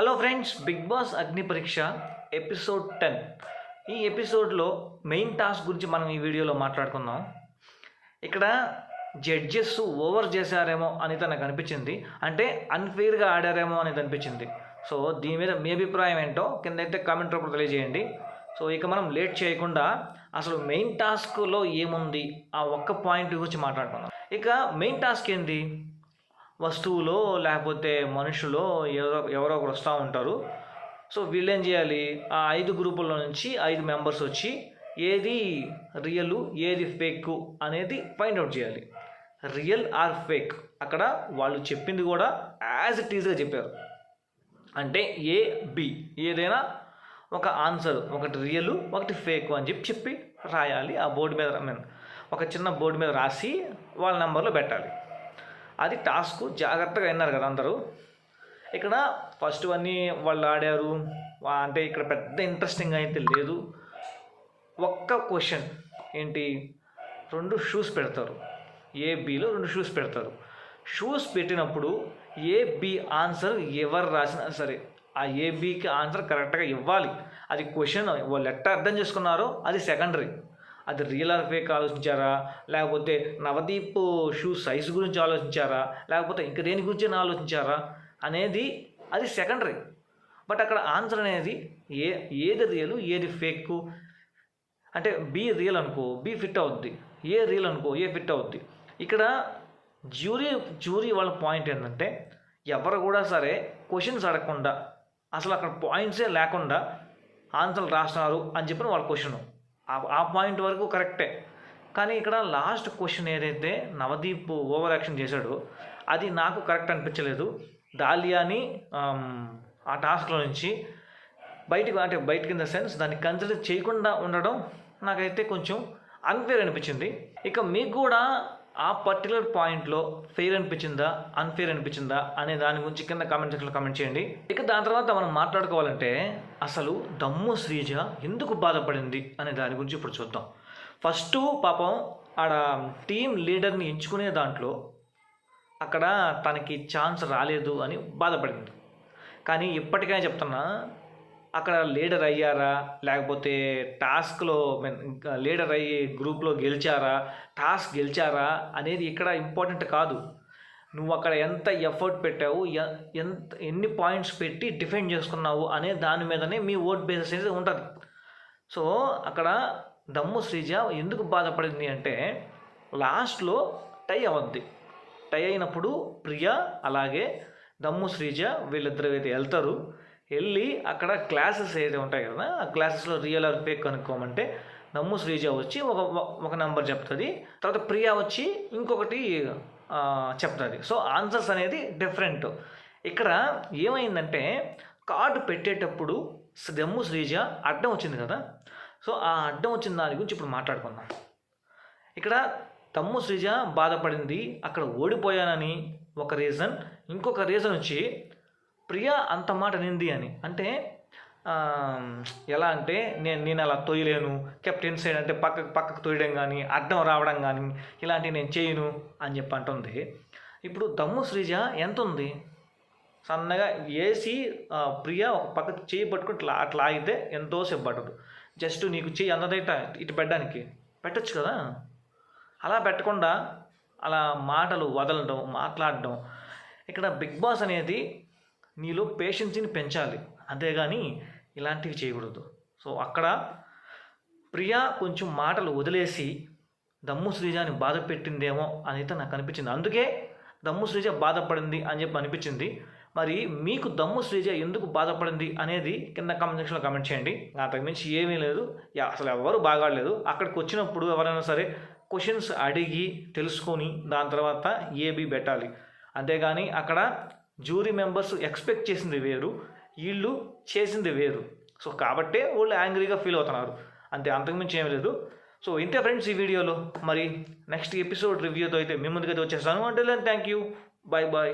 Hello friends big boss అగ్ని పరీక్ష episode ten. ఈ ఎపిసోడ్లో మెయిన్ టాస్క్ గురించి మనం ఈ వీడియోలో మాట్లాడుకుందాం. ఇక్కడ జడ్జెస్ ఓవర్ చేశారేమో అని తనకు అనిపించింది. అంటే అన్ఫెయిర్గా ఆడారేమో అనేది అనిపించింది. సో దీని మీద మీ అభిప్రాయం ఏంటో కింద అయితే కామెంట్ రూపంలో తెలియజేయండి. సో ఇక మనం లేట్ చేయకుండా అసలు మెయిన్ టాస్క్లో ఏముంది? ఆ ఒక్క పాయింట్ గురించి మాట్లాడుకుందాం. ఇక మెయిన్ టాస్క్ ఏంటి? వస్తువులో లేకపోతే మనుషులో ఎవరో ఎవరో ఒకరు వస్తూ ఉంటారు. సో వీళ్ళు ఏం చేయాలి? ఆ ఐదు గ్రూపుల నుంచి ఐదు మెంబర్స్ వచ్చి ఏది రియల్ ఏది ఫేక్ అనేది ఫైండ్ అవుట్ చేయాలి. Real or fake? అక్కడ వాళ్ళు చెప్పింది కూడా యాజ్ ఇట్ ఈజ్గా చెప్పారు. అంటే ఏ బి ఏదైనా ఒక ఆన్సర్ ఒకటి రియల్ ఒకటి ఫేక్ అని చెప్పి చెప్పి రాయాలి ఆ బోర్డు మీద మీన్ ఒక చిన్న బోర్డు మీద రాసి వాళ్ళ నెంబర్లో పెట్టాలి. అది టాస్క్ జాగ్రత్తగా విన్నారు కదా అందరూ. ఇక్కడ ఫస్ట్ అన్నీ వాళ్ళు ఆడారు. అంటే ఇక్కడ పెద్ద ఇంట్రెస్టింగ్ అయితే లేదు. ఒక్క క్వశ్చన్ ఏంటి? రెండు షూస్ పెడతారు. ఏ బిలో రెండు షూస్ పెడతారు. షూస్ పెట్టినప్పుడు ఏ బి ఆన్సర్ ఎవరు రాసినా సరే ఆ ఏబీకి ఆన్సర్ కరెక్ట్గా ఇవ్వాలి. అది క్వశ్చన్ వాళ్ళు ఎట్ట అర్థం చేసుకున్నారో అది సెకండరీ అది రియల్ ఫేక్ ఆలోచించారా లేకపోతే నవదీప్ షూ సైజు గురించి ఆలోచించారా? లేకపోతే ఇంక దేని గురించి ఆలోచించారా? అనేది అది సెకండరీ బట్ అక్కడ ఆన్సర్ అనేది ఏ ఏది రియల్ ఏది ఫేక్ అంటే బి రియల్ అనుకో బి ఫిట్ అవుద్ది. ఏ రియల్ అనుకో ఏ ఫిట్ అవుద్ది. ఇక్కడ జ్యూరీ జ్యూరీ వాళ్ళ పాయింట్ ఏంటంటే ఎవరు కూడా సరే క్వశ్చన్స్ అడగకుండా అసలు అక్కడ పాయింట్సే లేకుండా ఆన్సర్లు రాస్తున్నారు అని చెప్పిన వాళ్ళ క్వశ్చన్ ఆ పాయింట్ వరకు కరెక్టే కానీ ఇక్కడ లాస్ట్ క్వశ్చన్ ఏదైతే నవదీప్ ఓవర్ యాక్షన్ చేశాడో అది నాకు కరెక్ట్ అనిపించలేదు. దాలియాని ఆ టాస్క్లో నుంచి బయటకు అంటే బయటకి ఇన్ ద సెన్స్ దాన్ని కన్సిడర్ చేయకుండా ఉండడం నాకైతే కొంచెం అన్ఫేర్ అనిపించింది. ఇక మీకు కూడా ఆ పర్టికులర్ పాయింట్లో ఫెయిర్ అనిపించిందా అన్ఫెయిర్ అనిపించిందా అనే దాని గురించి కింద కామెంట్ సెక్షన్లో కామెంట్ చేయండి. ఇక దాని తర్వాత మనం మాట్లాడుకోవాలంటే అసలు దమ్ము శ్రీజ ఎందుకు బాధపడింది అనే దాని గురించి ఇప్పుడు చూద్దాం. ఫస్ట్ పాపం ఆడ టీం లీడర్ని ఎంచుకునే దాంట్లో అక్కడ తనకి ఛాన్స్ రాలేదు అని బాధపడింది. కానీ ఇప్పటికైనా చెప్తున్నా అక్కడ లీడర్ అయ్యారా? లేకపోతే టాస్క్లో లీడర్ అయ్యి గ్రూప్లో గెలిచారా? టాస్క్ గెలిచారా? అనేది ఇక్కడ ఇంపార్టెంట్ కాదు. నువ్వు అక్కడ ఎంత ఎఫర్ట్ పెట్టావు? ఎ- ఎంత ఎన్ని పాయింట్స్ పెట్టి డిఫెండ్ చేసుకున్నావు? అనే దాని మీదనే మీ ఓట్ బేసిస్ అనేది ఉంటుంది. సో అక్కడ దమ్ము శ్రీజ ఎందుకు బాధపడింది అంటే లాస్ట్లో టై అవద్ది. టై అయినప్పుడు ప్రియ అలాగే దమ్ము శ్రీజ వీళ్ళిద్దరు అయితే వెళ్తారు. వెళ్ళి అక్కడ క్లాసెస్ ఏదైతే ఉంటాయి కదా ఆ క్లాసెస్లో రియల్ ఆర్ ఫేక్ కనుక్కోమంటే దమ్ము శ్రీజ వచ్చి ఒక ఒక నెంబర్ చెప్తుంది. తర్వాత ప్రియా వచ్చి ఇంకొకటి చెప్తుంది. సో ఆన్సర్స్ అనేది డిఫరెంట్. ఇక్కడ ఏమైందంటే కార్డు పెట్టేటప్పుడు దమ్ము శ్రీజ అడ్డం వచ్చింది కదా. సో ఆ అడ్డం వచ్చిన దాని గురించి ఇప్పుడు మాట్లాడుకుందాం. ఇక్కడ తమ్ము శ్రీజ బాధపడింది అక్కడ ఓడిపోయానని ఒక రీజన్. ఇంకొక రీజన్ వచ్చి ప్రియ అంత మాట నింది అని. అంటే ఎలా అంటే నేను నేను అలా తొయ్యలేను కెప్టెన్ సైడ్ అంటే పక్కకు పక్కకు తొయ్యడం కానీ అడ్డం రావడం కానీ ఇలాంటివి నేను చేయను అని చెప్పి అంటుంది. ఇప్పుడు దమ్ము శ్రీజ ఎంత ఉంది సన్నగా వేసి ప్రియ ఒక పక్క చేయి పట్టుకుని ఇట్లా అట్లా ఆగితే ఎంతో సేపు పట్టదు. జస్ట్ నీకు చేయి అందదైట ఇటు పెట్టడానికి. పెట్టచ్చు కదా? అలా పెట్టకుండా అలా మాటలు వదలడం మాట్లాడడం. ఇక్కడ బిగ్ బాస్ అనేది నీలో పేషెన్సీని పెంచాలి. అంతేగాని ఇలాంటివి చేయకూడదు. సో అక్కడ ప్రియా కొంచెం మాటలు వదిలేసి దమ్ము శ్రీజాని బాధ పెట్టిందేమో అయితే నాకు అనిపించింది. అందుకే దమ్ము శ్రీజ బాధపడింది అని చెప్పి అనిపించింది. మరి మీకు దమ్ము శ్రీజ ఎందుకు బాధపడింది అనేది కింద కామెంట్ సెక్షన్లో కామెంట్ చేయండి. అంతకు మించి ఏమీ లేదు. అసలు ఎవరు బాగాడలేదు అక్కడికి వచ్చినప్పుడు ఎవరైనా సరే క్వశ్చన్స్ అడిగి తెలుసుకొని దాని తర్వాత ఏబి పెట్టాలి. అంతేగాని అక్కడ జ్యూరీ మెంబర్స్ ఎక్స్పెక్ట్ చేసింది వేరు వీళ్ళు చేసింది వేరు. సో కాబట్టే వాళ్ళు యాంగ్రీగా ఫీల్ అవుతున్నారు. అంతే అంతకుమించి ఏం లేదు. సో ఇంతే ఫ్రెండ్స్ ఈ వీడియోలో. మరి నెక్స్ట్ ఎపిసోడ్ రివ్యూతో అయితే మీ ముందుకైతే వచ్చేస్తాను. అంటే థ్యాంక్ యూ బాయ్ బాయ్